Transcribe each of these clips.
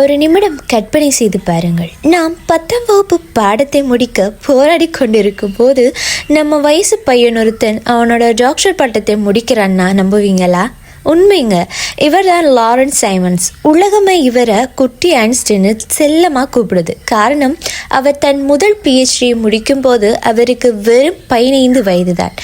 ஒரு நிமிடம் கற்பனை செய்து பாருங்கள். நாம் பத்தாம் வகுப்பு பாடத்தை முடிக்க போராடி கொண்டிருக்கும் போது நம்ம வயசு பையன் ஒருத்தன் அவனோட டாக்டர் பட்டத்தை முடிக்கிறான்னா நம்புவீங்களா? உண்மைங்க. இவர் தான் லாரன்ஸ் சைமன்ஸ். உலகமே இவரை குட்டி ஐன்ஸ்டின்னு செல்லமாக கூப்பிடுது. காரணம் அவர் தன் முதல் பிஹெச்டியை முடிக்கும் போது அவருக்கு வெறும் பதினைந்து வயதுதான்.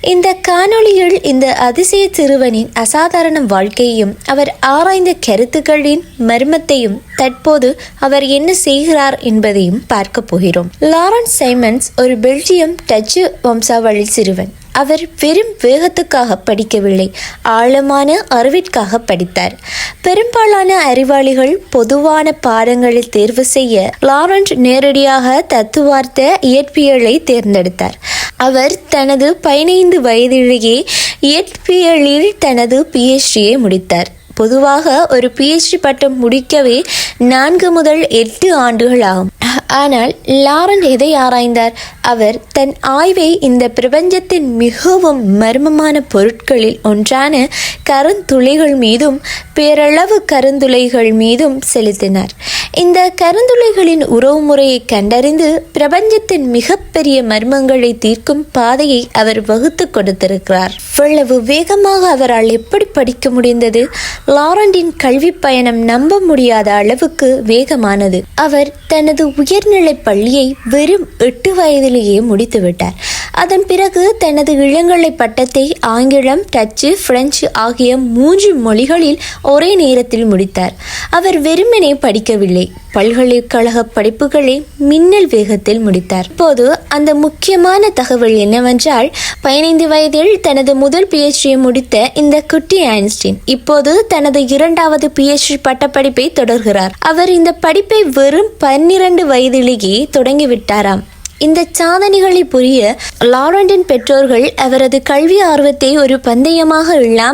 இந்த காணொளியில் இந்த அதிசய சிறுவனின் அசாதாரண வாழ்க்கையையும் அவர் ஆராய்ந்த கருத்துக்களின் மர்மத்தையும் தற்போது அவர் என்ன செய்கிறார் என்பதையும் பார்க்க போகிறோம். லாரன்ஸ் சைமன்ஸ் ஒரு பெல்ஜியம் டச்சு வம்சாவளி சிறுவன். அவர் வெறும் வேகத்துக்காக படிக்கவில்லை ஆழமான அறிவிற்காக படித்தார். பெரும்பாலான அறிவாளிகள் பொதுவான பாடங்களை தேர்வு செய்ய லாரன்ட் நேரடியாக தத்துவார்த்த இயற்பியலை தேர்ந்தெடுத்தார். அவர் தனது பதினைந்து வயதிலேயே இயற்பியலில் தனது பிஹெச்டியை முடித்தார். பொதுவாக ஒரு பிஹெச்டி பட்டம் முடிக்கவே நான்கு முதல் எட்டு ஆண்டுகள் ஆகும். ஆனால் லாரன் எதை ஆராய்ந்தார்? அவர் தன் ஆய்வை இந்த பிரபஞ்சத்தின் மிகவும் மர்மமான பொருட்களில் ஒன்றான கருந்துளைகள் மீதும் பேரளவு கருந்துளைகள் மீதும் செலுத்தினார். இந்த கருந்துளைகளின் உறவுமுறையை கண்டறிந்து பிரபஞ்சத்தின் மிகப்பெரிய மர்மங்களை தீர்க்கும் பாதையை அவர் வகுத்து கொடுத்திருக்கிறார். இவ்வளவு வேகமாக அவரால் எப்படி படிக்க முடிந்தது? லாரண்டின் கல்வி பயணம் நம்ப முடியாத அளவுக்கு வேகமானது. அவர் தனது உயர்நிலை பள்ளியை வெறும் எட்டு வயதிலேயே முடித்துவிட்டார். அதன் பிறகு தனது இளங்கலை பட்டத்தை ஆங்கிலம் டச்சு பிரெஞ்சு ஆகிய மூன்று மொழிகளில் ஒரே நேரத்தில் முடித்தார். அவர் வெறுமனே படிக்கவில்லை. பல்கலைக்கழக படிப்புகளை மின்னல் வேகத்தில் முடித்தார். இப்போது அந்த முக்கியமான தகவல் என்னவென்றால் பதினைந்து வயதில் தனது முதல் பிஹெச்டியை முடித்த இந்த குட்டி ஐன்ஸ்டீன் இப்போது தனது இரண்டாவது பிஹெச்டி பட்டப்படிப்பை தொடர்கிறார். அவர் இந்த படிப்பை வெறும் பன்னிரண்டு வயதிலேயே தொடங்கிவிட்டாராம். இந்த சாதனைகளை புரிய லாரண்டின் பெற்றோர்கள் அவரது கல்வி ஆர்வத்தை ஒரு பந்தயமாக இல்லாமல்